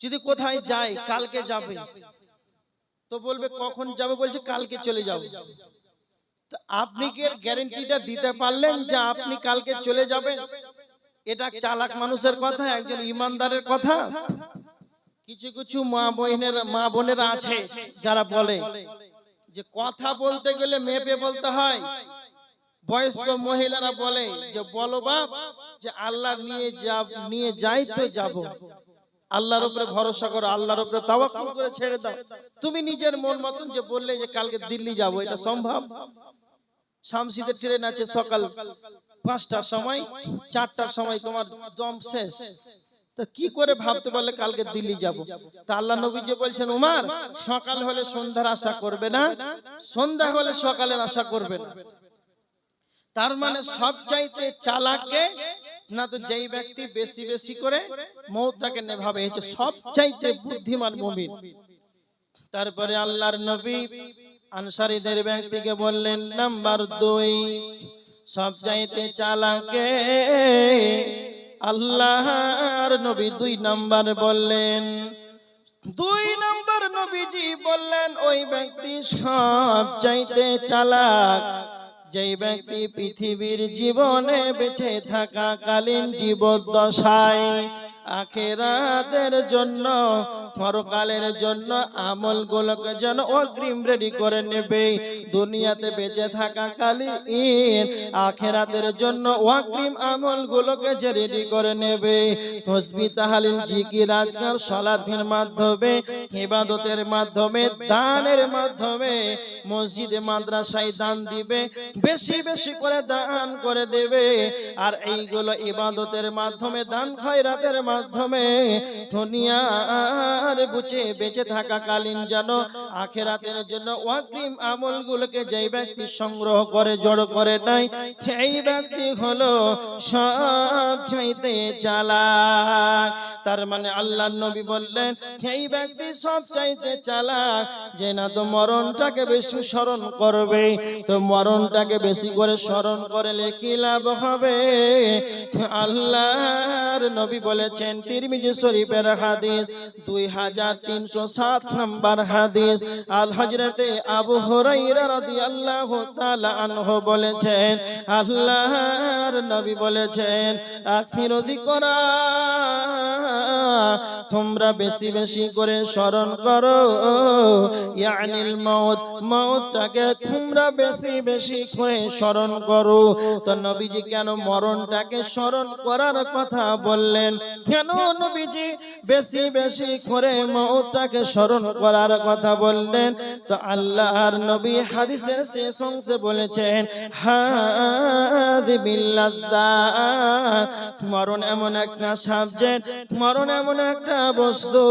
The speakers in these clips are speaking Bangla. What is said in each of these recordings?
যদি কোথায় যায়, কালকে যাবে। তো বলবে, কখন যাবে? বলছে, কালকে চলে যাবে। আপনি কি গ্যারেন্টিটা দিতে পারলেন যে আপনি কালকে চলে যাবেন? এটা চালাক মানুষের কথা, একজন ইমানদারের কথা। কিছু কিছু মা বোনের, মা বোনেরা আছে যারা বলে যে কথা বলতে গেলে মেপে বলতে হয়। বয়স্ক মহিলারা বলে যে, বলো বাপ, যে আল্লাহ নিয়ে যাব নিয়ে যাই তো যাব। আল্লাহর উপরে ভরসা করো, আল্লাহর উপরে তাওয়াক্কুল করে ছেড়ে দাও। তুমি নিজের মন মতন যে বললে যে কালকে দিল্লি যাব, এটা সম্ভব? শামসিদের ট্রেন আছে সকাল পাঁচটার সময়, চারটার সময় তোমার দম শেষ। তা কি করে ভাবতে পারলে কালকে দিল্লি যাব? তা আল্লাহ নবী যে বলছেন, উমার, সকাল হলে সন্ধ্যার আশা করবে না, সন্ধ্যা হলে সকালের আশা করবে না। তার মানে সব চাইতে চালাককে না তো যেই ব্যক্তি বেশি বেশি করে মৌতাকে নেভাবে। হচ্ছে সব চাইতে বুদ্ধিমান মুমিন। তারপরে আল্লাহর নবী আনসারীদের ব্যক্তিকে বললেন নাম্বার দুই সব চাইতে চালাকে আল্লাহর নবী দুই নাম্বার বললেন। দুই নাম্বার নবীজি বললেন ওই ব্যক্তি সব চাইতে চালাক যেই ব্যক্তি পৃথিবীর জীবনে বেঁচে থাকা কালীন জীবদ্দশায় আখেরাতের জন্য, পরকালের জন্য আমল আমলগুলোকে যেন অগ্রিম রেডি করে নেবে। দুনিয়াতে বেঁচে থাকা থাকাকালীন আখেরাতের জন্য অগ্রিম আমল আমলগুলোকে যে রেডি করে নেবে। তসবি তাহালিল, জিকির আজকাল সলাথের মাধ্যমে, ইবাদতের মাধ্যমে, দানের মাধ্যমে মসজিদে, মাদ্রাসায় দান দিবে, বেশি বেশি করে দান করে দেবে। আর এইগুলো ইবাদতের মাধ্যমে দান খয়রাতের মাধ্যমে দুনিয়ার বুঝে বেঁচে থাকাকালীন যেন আখেরাতের জন্য ওয়াকিম আমলগুলোকে যেই ব্যক্তি সংগ্রহ করে, জড়ো করে নাই, সেই ব্যক্তি হলো সব চাইতে চালাক। তার মানে আল্লাহ নবী বললেন সেই ব্যক্তি সব চাইতে চালাক, যে না তো মরণটাকে বেশি স্মরণ করবে, তো মরণটাকে বেশি করে স্মরণ করলে কি লাভ হবে? আল্লাহর নবী বলেছেন তিরমিজি শরীফের হাদিস, দুই হাজার তিনশো সাত নম্বর হাদিস। আল হজরতে আবু হরাইরা রাদিয়াল্লাহু তাআলা আনহু বলেছেন, আল্লাহর নবী বলেছেন আখির করা তোমরা বেশি বেশি করে স্মরণ করো। ইয়ানিল মউত, মউতটাকে তোমরা বেশি বেশি করে স্মরণ করো। তো নবীজি কেন মরণটাকে স্মরণ করার কথা বললেন? কেন নবীজি বেশি বেশি করে মউতটাকে স্মরণ করার কথা বললেন? তো আল্লাহর নবী হাদিসের শেষ অংশে বলেছেন হাদি বিল্লাদ্দা মরণ এমন একটা সাবজেক্ট মরণ এমন একটা বস্তু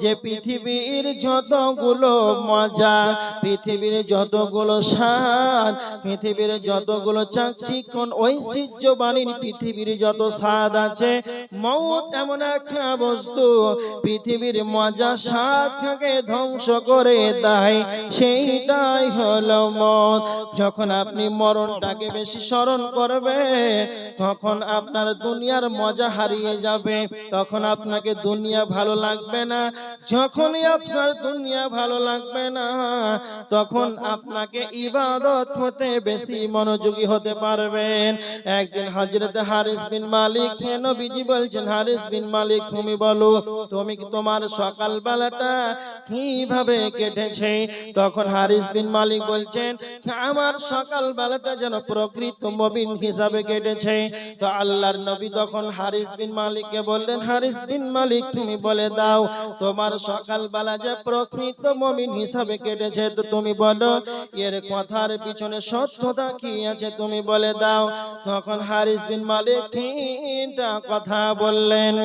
যে পৃথিবীর যতগুলো মজা, পৃথিবীর যতগুলো স্বাদ, পৃথিবীর যতগুলো চাকচিকন ঐশ্বর্যবাণীর পৃথিবীর যত স্বাদ আছে, মৌত এমন একটা বস্তু পৃথিবীর মজা স্বাদকে ধ্বংস করে দেয়। সেইটাই হলো মত। যখন আপনি মরণটাকে বেশি স্মরণ করবেন, তখন আপনার দুনিয়ার মজা হারিয়ে যাবে। তখন আপনাকে দুনিয়া ভালো লাগবে না। যখনই আপনার দুনিয়া ভালো লাগবে না, তখন আপনাকে ইবাদত হতে বেশি মনোযোগী হতে পারবেন। একদিন হজরত হারিস বিন মালিক নবীজি বলছেন, হারিস বিন মালিক, তুমি বলো, তুমি তোমার সকাল বেলাটা কীভাবে কেটেছে? তখন হারিস বিন মালিক বলছেন, আমার সকাল বেলাটা যেন প্রকৃত মবিন হিসাবে কেটেছে। তো আল্লাহর নবী তখন হারিস বিন মালিককে বললেন, হারিস বিন মালিক তুমি বলে দাও, তোমার সকাল বেলা যে প্রকৃত মমিন হিসাবে কেটেছে, তো তুমি বলো, এর কথার পিছনে সত্যতা কি আছে? তুমি বলে দাও। তখন হারিস বিন মালিক তিনটা কথা বললেন।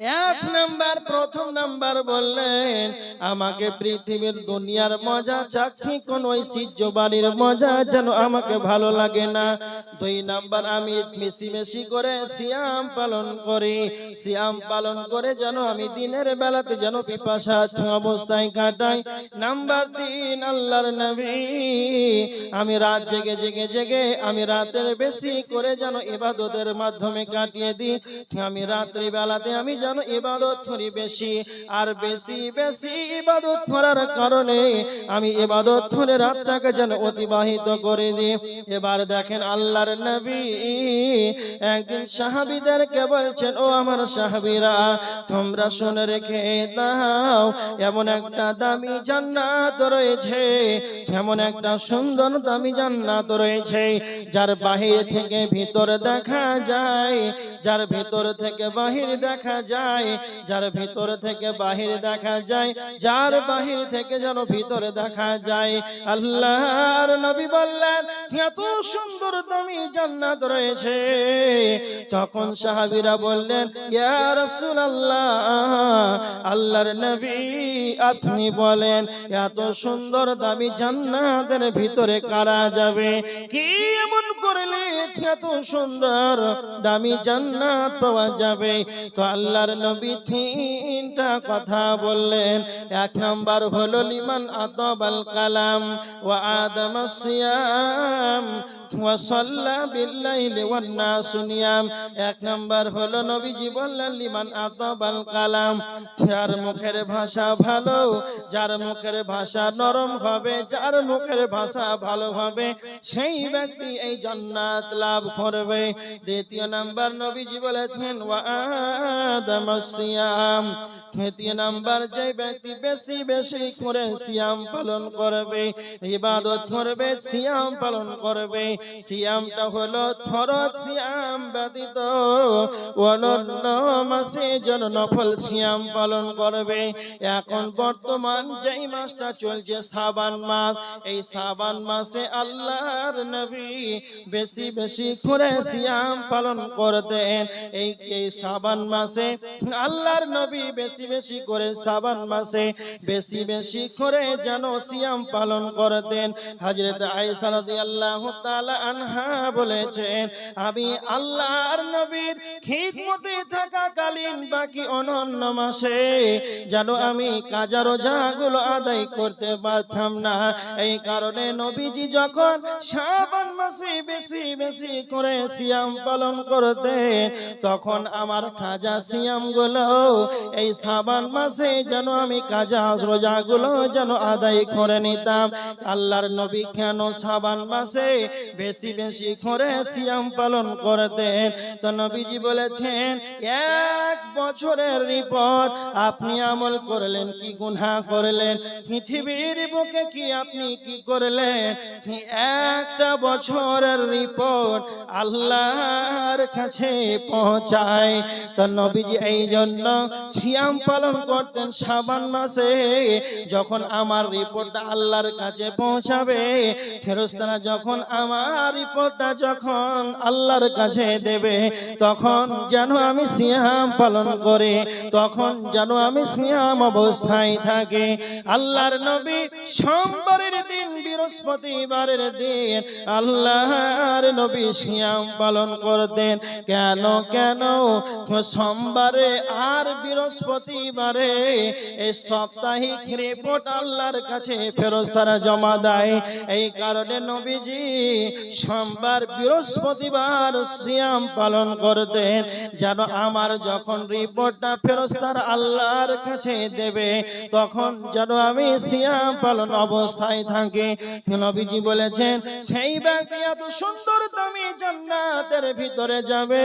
এক নাম্বার, প্রথম নাম্বার বললেন, আমাকে পৃথিবীর দুনিয়ার মজা চাকরি কোন ঐশ্বর্য বাড়ির মজা যেন আমাকে ভালো লাগে না। দুই নাম্বার, আমি বেশি বেশি করে সিয়াম পালন করি। সিয়াম পালন করে যেন আমি দিনের বেলাতে যেন পিপাসা অবস্থায় কাটাই। নাম্বার তিন, আল্লাহর নবী, আমি রাত জেগে জেগে জেগে, আমি রাতের বেশি করে যেন ইবাদতের মাধ্যমে কাটিয়ে দিই। আমি রাত্রি বেলাতে আমি যেন ইবাদত করি বেশি, আর বেশি বেশি ইবাদত করার কারণে আমি ইবাদত করে রাতটাকে যেন অতিবাহিত করে দিই। এবার দেখেন আল্লাহর নবী, একদিন সাহাবীদেরকে বলছেন, ও আমার সাহাবীরা, তোমরা শুনে রেখে দাও, এমন একটা দামি জান্নাত রয়েছে, যেমন একটা সুন্দর দামি জান্নাত রয়েছে, যার বাহির থেকে ভিতর দেখা যায়, যার ভিতর থেকে বাহির দেখা যায় যার ভিতর থেকে বাহির দেখা যায়, যার বাহির থেকে যেন ভিতরে দেখা যায়। আল্লাহর নবী বললেন এত সুন্দর দামি জান্নাত রয়েছে। তখন সাহাবীরা বললেন, ইয়া রাসূলুল্লাহ, আল্লাহর নবী আপনি বলেন, এত সুন্দর দামি জান্নাতের ভিতরে কারা যাবে? কি এমন করলে এত সুন্দর দামি জান্নাত পাওয়া যাবে? তো আল্লাহর নবী তিনটা কথা বললেন। এক নাম্বার হলো, লিমান আতাবাল কালাম ওয়া আদম সিয়াম ওয়া সাল্লা বিল্লাইলি ওয়ান নাসু নিয়াম। এক নাম্বার হলো, নবীজি বললেন, লিমান আতাবাল কালাম, যার মুখের ভাষা ভালো, যার মুখের ভাষা নরম হবে, যার মুখের ভাষা ভালো হবে, সেই ব্যক্তি এই জান্নাত লাভ করবে। দ্বিতীয় নাম্বার, নবীজি বলেছেন, ওয়া আদম সিয়াম নাম্বার যে ব্যক্তি বেশি বেশি করে সিয়াম পালন করবে, ইবাদত করবে সিয়াম পালন করবে, সিয়ামটা হলো ফরজ সিয়াম ব্যতীত অনন্য মাসে নফল সিয়াম পালন করবে। এখন বর্তমান যেই মাসটা চলছে, সাবান মাস, এই সাবান মাসে আল্লাহর নবী বেশি বেশি করে সিয়াম পালন করতেন। এই সাবান মাসে আল্লাহর নবী বেশি বেশি বেশি করে সাবান মাসে, বেশি বেশি করে যেন সিয়াম পালন করতেন। হযরত আয়েশা রাদিয়াল্লাহু আনহা বলেছেন, আমি আল্লাহর নবীর খিদমতে থাকাকালীন বাকি অনন্য মাসে যেন আমি কাজা রোজাগুলো আদায় করতে পারতাম না। এই কারণে নবীজি যখন শাবান মাসে বেশি বেশি করে সিয়াম পালন করতেন, তখন আমার খাজা সিয়ামগুলো এই সাবান মাসে যেন আমি কাজা রোজাগুলো যেন আদায় করে নিতাম। আল্লাহর নবী কেন সাবান মাসে বেশি বেশি করে সিয়াম পালন করতেন? তো নবীজি বলেছেন, এক বছরের রিপোর্ট আপনি আমল করলেন, কি গুনাহ করলেন? পৃথিবীর বুকে কি আপনি কি করলেন? একটা বছরের রিপোর্ট আল্লাহর কাছে পৌঁছায়। তো নবীজি এই জন্য সিয়াম পালন করতেন সাবান মাসে। যখন আমার রিপোর্টটা আল্লাহর কাছে পৌঁছাবে ফেরস্তারা যখন আমার রিপোর্টটা যখন আল্লাহর কাছে দেবে, তখন যেন আমি সিয়াম পালন করে, তখন যেন আমি সিয়াম অবস্থায় থাকি। আল্লাহর নবী সোমবারের দিন, বৃহস্পতিবারের দিন আল্লাহর নবী সিয়াম পালন করতেন। কেন কেন? সোমবারে আর বৃহস্পতিবারে এই সাপ্তাহিক রিপোর্ট আল্লাহর কাছে ফেরস্তারা জমা দেয়। এই কারণে নবীজি সোমবার বৃহস্পতিবার সিয়াম পালন করতেন। যেন আমার যখন রিপোর্টটা ফেরস্তার আল্লাহর কাছে দেবে তখন যেন আমি সিয়াম পালন অবস্থায় থাকি। নবীজি বলেছেন সেই ব্যক্তি এত সুন্দর দামি জান্নাতের ভিতরে যাবে।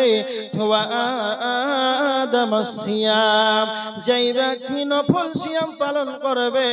সিয়াম। যেই ব্যক্তি নফল সিয়াম পালন করবে,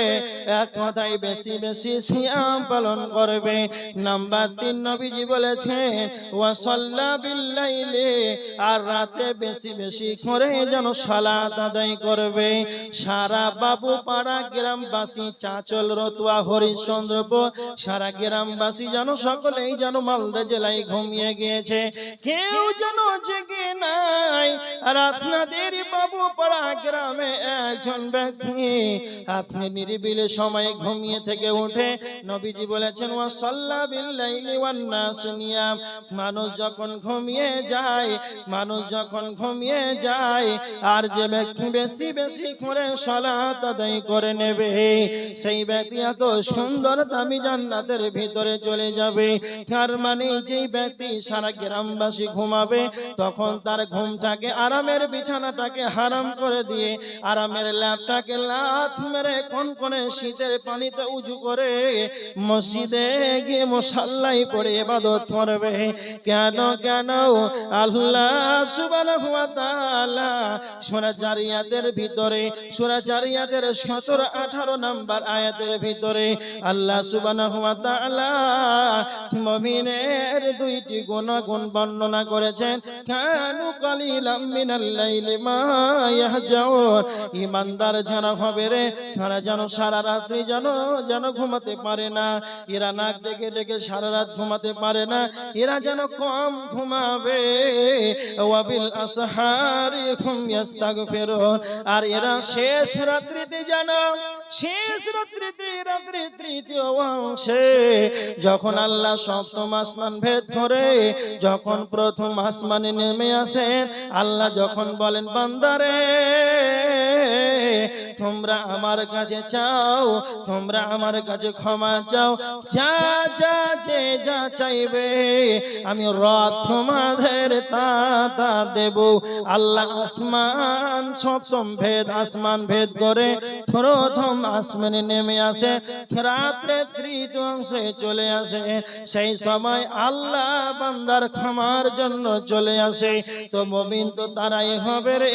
এক কথায় বেশি বেশি সিয়াম পালন করবে। নাম্বার তিন নবীজি বলেছেন, ওয়া সাল্লা বিল্লাইলি, আর রাতে বেশি বেশি করে যেন সালাত আদায় করবে। সারা বাবু পাড়া গ্রামবাসী, চাচল, রতুয়া, হরিশ্চন্দ্রপুর, সারা গ্রামবাসী যেন সকলেই যেন মালদা জেলায় ঘুমিয়ে গিয়েছে। কেউ যেন জেগে নাই। আর আপনাদের বাবু পাড়া গ্রামে একজন ব্যক্তি আপনি নিরিবিলে সময় ঘুমিয়ে থেকে উঠে নবীজি বলেছেন ওয়া সাল্লা বিল্লাইলি ওয়ান নাস মানুষ যখন ঘুমিয়ে যায়, মানুষ যখন ঘুমিয়ে যায়, আর যে ব্যক্তি বেশি বেশি করে সালাত আদায় করে নেবে, সেই ব্যক্তি এত সুন্দর দামি জান্নাতের ভিতরে চলে যাবে। তার মানে যেই ব্যক্তি সারা গ্রামবাসী ঘুমাবে, তখন তার ঘুমটাকে, আরামের বিছানাটাকে হারাম করে দিয়ে আরামের ল্যাপটাকে লাথ মেরে কোন কোনে শীতের পানিতে উজু করে মসজিদে গিয়ে মশাল্লাই পড়ে এবাদত করবে? কেন কেন? আল্লাহ সুবহানাহু ওয়া তাআলা সূরা জারিয়াতের ভিতরে, সূরা জারিয়াতের 17 18 নাম্বার আয়াতের ভিতরে আল্লাহ সুবহানাহু ওয়া তাআলা মুমিনের দুইটি গুণাগুণ বর্ণনা করেছেন। কানু কালিলাম মিনাল লাইলি মা ইয়াহজাউন। ইমানদার যারা হবে রে তারা যেন সারা রাত্রি যেন যেন ঘুমাতে পারে না। এরা নাক ডেকে ডেকে সারা রাত ঘুমাতে পারে না। এরা যেন কম ঘুমাবে। ওয়াবিল আসহারি ঘুমিয়াস্তাগ ফেরন আর এরা শেষ রাত্রিতে যেন শেষ রাত্রিতে রাত্রি, তৃতীয় অংশে যখন আল্লাহ সপ্তম আসমান ভেদ করে যখন প্রথম আসমানে নেমে আসেন, আল্লাহ যখন বলেন, বান্দারে তোমরা আমার কাছে চাও, তোমরা আমার কাছে ক্ষমা চাও। যা যা, যে, যা চাইবে, আমি রব তোমাদের তা তা দেব। আল্লাহ আসমান, সপ্তম ভেদ, আসমান ভেদ করে প্রথম আসমানে নেমে আসে, রাত্রে তৃতীয় অংশে চলে আসে। সেই সময় আল্লাহ বান্দার ক্ষমার জন্য চলে আসে। তো মবিন তো তারাই হবে রে।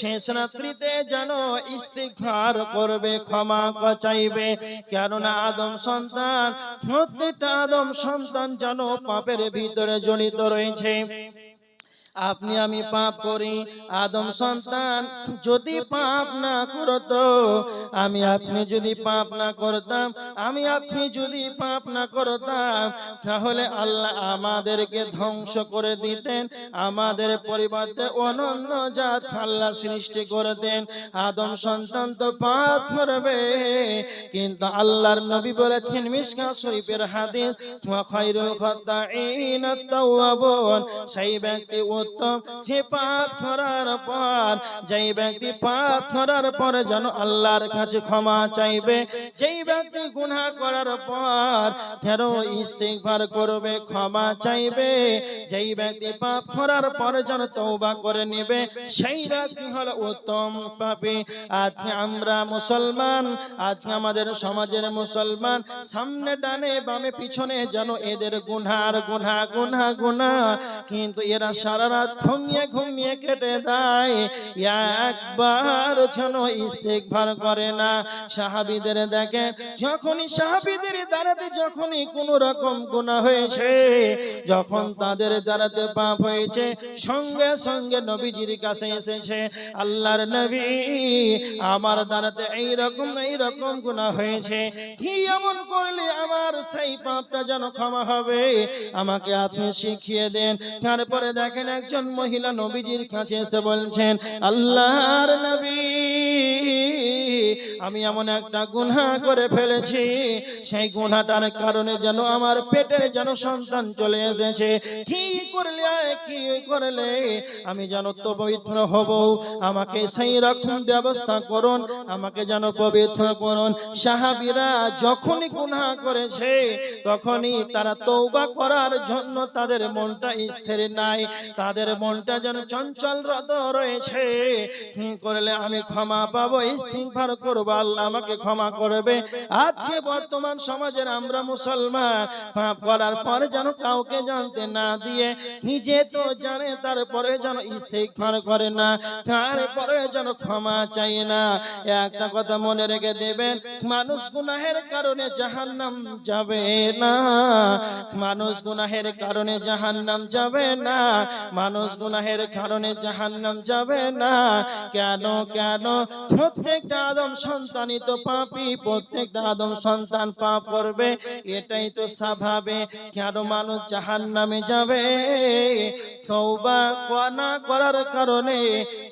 শেষ রাত্রিতে যেন ইস্তিগফার করবে, ক্ষমা চাইবে? কেননা আদম সন্তান, প্রত্যেকটা আদম সন্তান যেন পাপের ভিতরে জড়িত রয়েছে। আপনি আমি পাপ করি। আদম সন্তান, যদি পাপ না করতো, আমি আপনি যদি পাপ না করতাম, আমি আপনি যদি পাপ না করতাম, তাহলে আল্লাহ আমাদেরকে ধ্বংস করে দিতেন, আমাদের পরিবর্তে অনন্য জাত আল্লাহ সৃষ্টি করে দেন। আদম সন্তান তো পাপ করবে কিন্তু আল্লাহর নবী বলেছেন মিশকা শরীফের হাদিস খায়রুল খাত্তাইন আত-তাওয়াবুন সেই ব্যক্তি উত্তম যে পাপ করার পর, যেই ব্যক্তি পাপ করার পর যেন আল্লাহর কাছে ক্ষমা চাইবে, যেই ব্যক্তি গুনাহ করার পর যেন ইস্তিগফার করবে, ক্ষমা চাইবে, যেই ব্যক্তি পাপ করার পর যেন তওবা করে নেবে, সেই ব্যক্তি হলো উত্তম পাপী। আজকে আমরা মুসলমান, আজকে আমাদের সমাজের মুসলমান, সামনে ডানে বামে পিছনে যেন এদের গুনহার গুনহা গুনহা গুনা কিন্তু এরা সারা রাত ঘুমিয়ে ঘুমিয়ে কেটে দেয়। একবার যেন ইস্তেকভার করে না, সাহাবিদের দেখে যখনই সাহাবিদের দ্বারাতে যখনই কোন রকম গুনাহ হয়েছে, যখন তাদের দ্বারাতে পাপ হয়েছে, সঙ্গে সঙ্গে নবীজির কাছে এসেছে, আল্লাহর নবী, আমার দ্বারাতে এই রকম এই রকম গুনাহ হয়েছে, কি এমন করলে আমার সেই পাপটা যেন ক্ষমা হবে? আমাকে আপনি শিখিয়ে দেন। তারপরে দেখেন একজন মহিলা নবীজির কাছে এসে বলছেন আল্লাহর নবী। আমি এমন একটা গুনাহ করে ফেলেছি, সেই গুনাহটার কারণে যেন আমার পেটের যেন সন্তান চলে এসেছে। কি করলে কি করলে? আমি যেন তো পবিত্র হব, আমাকে সেই রকম ব্যবস্থা করুন, আমাকে যেন পবিত্র করুন। সাহাবীরা যখনই গুনাহ করেছে, তখনই তারা তওবা করার জন্য তাদের মনটা স্থির নাই, তাদের মনটা যেন চঞ্চল রত রয়েছে। কি করলে, আমি ক্ষমা পাবো, ইস্তিগফার করব, আল্লাহ আমাকে ক্ষমা করবে। আজকে বর্তমান সমাজের আমরা মুসলমান, পাপ করার পর যেন কাউকে জানতে না দিয়ে, নিজে তো জানে, তারপরে যেন ইস্তিগফার করে না, তারপরে যেন ক্ষমা চাই না। একটা কথা মনে রেখে দেবেন, মানুষ গুনাহের কারণে জাহান্নাম যাবে না। মানুষ গুনাহের কারণে জাহান্নাম যাবে না। মানুষ গুনাহের কারণে জাহান্নাম যাবে না। কেন কেন? প্রত্যেকটা আদম সন্তানই তো পাপী, প্রত্যেকটা আদম সন্তান পাপ করবে, এটাই তো স্বাভাবিক। কেন মানুষ জাহান্নামে যাবে? তওবা না করার কারণে,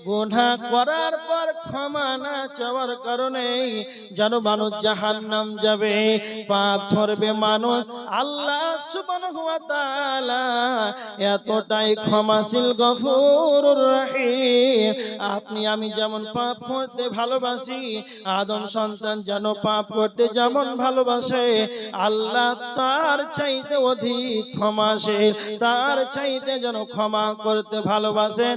গুনাহ করার পর ক্ষমা না চাওয়ার কারণে যেন মানুষ জাহান্নাম যাবে। পাপ করবে মানুষ। আল্লাহ সুবহানাহু ওয়া তাআলা এতটাই ক্ষমাশীল, গফুরুর রহিম। আপনি আমি যেমন পাপ করতে ভালোবাসি। আদম সন্তান যেন পাপ করতে যেমন ভালোবাসে, আল্লাহ তার চাইতে অধিক ক্ষমাশীল, তার চাইতে যেন ক্ষমা করতে ভালোবাসে।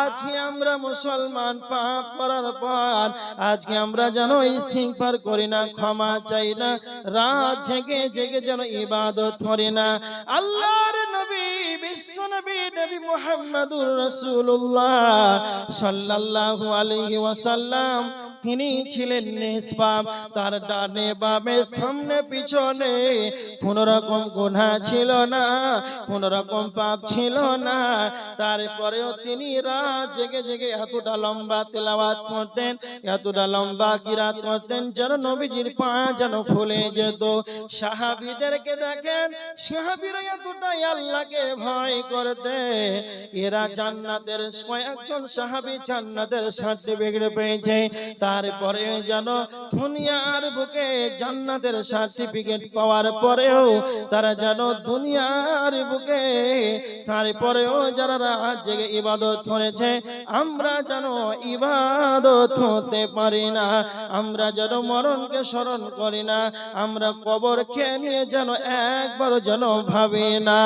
আজকে আমরা মুসলমান পাপ করার পর, আজকে আমরা যেন ইস্তিগফার করি না, ক্ষমা চাই না, রাত জেগে জেগে যেন ইবাদত করি না। আল্লাহর নবী, বিশ্ব নবী নবী মুহাম্মদুর রাসূলুল্লাহ সাল্লাল্লাহু আলাইহি ওয়াসাল্লাম সাল্লাম তিনি ছিলেন নিষ্পাপ। তার ডানে বামে সামনে পিছনে কোন রকম গুনাহ ছিল না কোন রকম পাপ ছিল না। তারপরেও তিনি রাত জেগে জেগে এতটা লম্বা তেলাওয়াত করতেন, এতটা লম্বা কিরাত করতেন যেন নবীজির পা যেন খুলে যেত। সাহাবীদেরকে দেখেন, সাহাবীরা এতটাই আল্লাহকে ভয় করতে। এরা জান্নাতের কয়েকজন সাহাবী জান্নাতের সার্টিফিকেট পেয়েছে। তারপরে যেন দুনিয়ার বুকে জান্নাতের সার্টিফিকেট পাওয়ার পরেও তারা যেন দুনিয়ার বুকে তারপরেও যারা রাত জেগে ইবাদত করেছে, আমরা যেন ইবাদত হতে পারি না, আমরা যেন মরণকে স্মরণ করি না, আমরা কবরকে নিয়ে যেন একবার যেন ভাবি না।